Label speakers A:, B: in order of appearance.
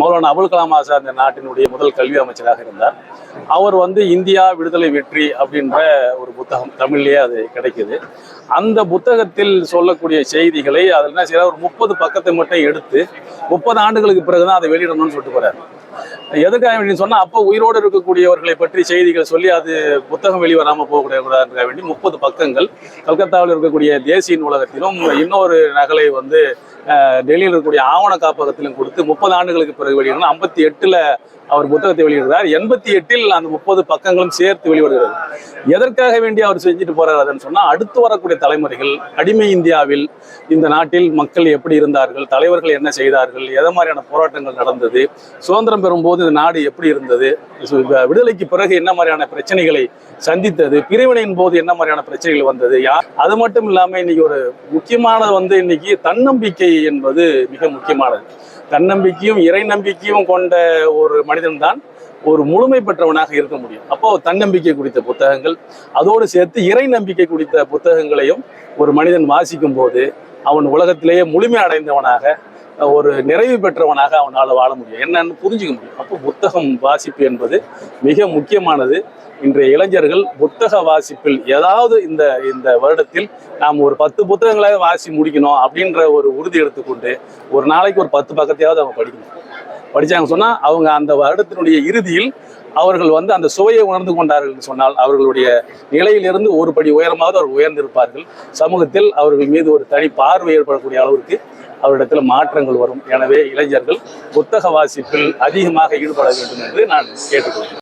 A: மௌலானா அபுல் கலாம் ஆசாத் இந்த நாட்டினுடைய முதல் கல்வி அமைச்சராக இருந்தார். அவர் வந்து இந்தியா விடுதலை வெற்றி அப்படின்ற ஒரு புத்தகம் தமிழ்லேயே அது கிடைக்குது. அந்த புத்தகத்தில் சொல்லக்கூடிய செய்திகளை அதில் என்ன செய்யறாரு ஒரு முப்பது பக்கத்தை மட்டும் எடுத்து முப்பது ஆண்டுகளுக்கு பிறகுதான் அதை வெளியிடணும்னு சொல்லிட்டு போறாரு. எதுக்காக வேண்டி சொன்னா அப்போ உயிரோடு இருக்கக்கூடியவர்களை பற்றி செய்திகள் சொல்லி அது புத்தகம் வெளிவராம போகக்கூடாதுக்காக வேண்டி முப்பது பக்கங்கள். கல்கத்தாவில் இருக்கக்கூடிய தேசிய நூலகத்திலும் இன்னொரு நகலை வந்து டெல்லியில் இருக்கக்கூடிய ஆவண காப்பகத்திலும் கொடுத்து முப்பது ஆண்டுகளுக்கு பிறகு வெளியிடணும். ஐம்பத்தி எட்டுல அவர் புத்தகத்தை வெளியிடுறார் எண்பத்தி எட்டில் அந்த முப்பது பக்கங்களும் சேர்த்து வெளியிடுகிறது. எதற்காக வேண்டி அவர் செஞ்சுட்டு போறாரு அதுன்னு சொன்னா அடுத்து வரக்கூடிய தலைமுறைகள் அடிமை இந்தியாவில் இந்த நாட்டில் மக்கள் எப்படி இருந்தார்கள் தலைவர்கள் என்ன செய்தார்கள் எதை மாதிரியான போராட்டங்கள் நடந்தது சுதந்திரம் பெறும்போது இந்த நாடு எப்படி இருந்தது? விடுதலைக்கு பிறகு என்ன மாதிரியான பிரச்சனைகளை சந்தித்தது? பிரிவினையின் போது என்ன மாதிரியான பிரச்சனைகள் வந்தது? யார் அது மட்டும் இல்லாமல் இன்னைக்கு ஒரு முக்கியமானது வந்து இன்னைக்கு தன்னம்பிக்கை என்பது மிக முக்கியமானது. தன்னம்பிக்கையும் இறை நம்பிக்கையும் கொண்ட ஒரு மனிதன் தான் ஒரு முழுமை பெற்றவனாக இருக்க முடியும். அப்போ தன்னம்பிக்கை குறித்த புத்தகங்கள் அதோடு சேர்த்து இறை நம்பிக்கை குறித்த புத்தகங்களையும் ஒரு மனிதன் வாசிக்கும் போது அவன் உலகத்திலேயே முழுமை அடைந்தவனாக ஒரு நிறைவு பெற்றவனாக அவனால் வாழ முடியும். என்னன்னு புரிஞ்சுக்க முடியும். அப்போ புத்தகம் வாசிப்பு என்பது மிக முக்கியமானது. இன்றைய இளைஞர்கள் புத்தக வாசிப்பில் ஏதாவது இந்த இந்த வருடத்தில் நாம் ஒரு பத்து புத்தகங்களாவது வாசி முடிக்கணும் அப்படின்ற ஒரு உறுதி எடுத்துக்கொண்டு ஒரு நாளைக்கு ஒரு பத்து பக்கத்தையாவது அவங்க படிக்கணும். படித்தாங்க சொன்னால் அவங்க அந்த வருடத்தினுடைய இறுதியில் அவர்கள் வந்து அந்த சுவையை உணர்ந்து கொண்டார்கள் என்று சொன்னால் அவர்களுடைய நிலையிலிருந்து ஒரு படி உயரமாவது அவர் உயர்ந்திருப்பார்கள். சமூகத்தில் அவர்கள் மீது ஒரு தனி பார்வை ஏற்படக்கூடிய அளவிற்கு அவரிடத்தில் மாற்றங்கள் வரும். எனவே இளைஞர்கள் புத்தக வாசிப்பில் அதிகமாக ஈடுபட வேண்டும் என்று நான் கேட்டுக்கொள்கிறேன்.